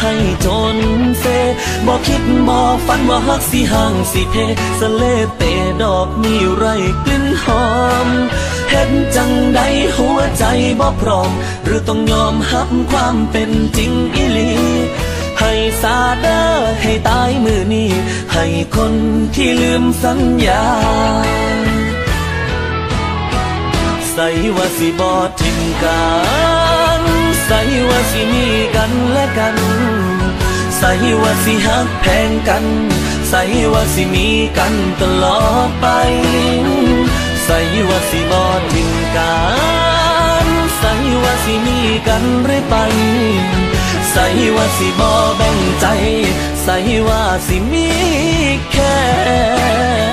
ให้จนเซบอกคิดบอกฝันว่าฮักสิห่างสิเพสะเลเตดอกมีไรกลิ่นหอมเห็นจังใดหัวใจบ่พร้อม หรือต้องยอมหับความเป็นจริงอีหลีให้สาเดอให้ตายมือนี้ ให้คนที่ลืมสัญญาใส่ว่าสิบอทิมกัน ใส่ว่าสิมีกันและกัน ใส่ว่าสิหักแพงกัน ใส่ว่าสิมีกันตลอดไป ใส่ว่าสิบอทิมกันใส่ว่าสิมีกันเรื่อยไป ใส่ว่าสิบอแบ่งใจ ใส่ว่าสิมีแค่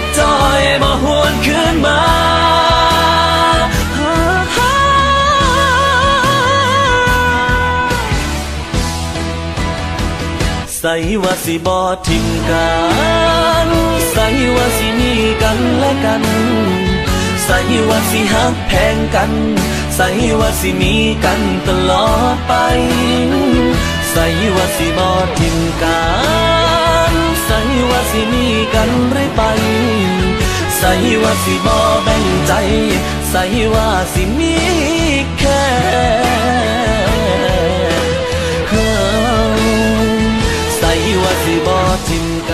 ดจอยมาหวนคืนมาใส่ว่าสิบอทิมกันใส่ว่าสิมีกันและกัน ใส่ว่าสิหักแพงกัน ใส่ว่าสิมีกันตลอดไป ใส่ว่าสิบอทิมกัน ว่าสิบ่แบ่งใจ ใส่ว่าสิมีแค่เฮาใส่ว่าสิบ่ทิมกัน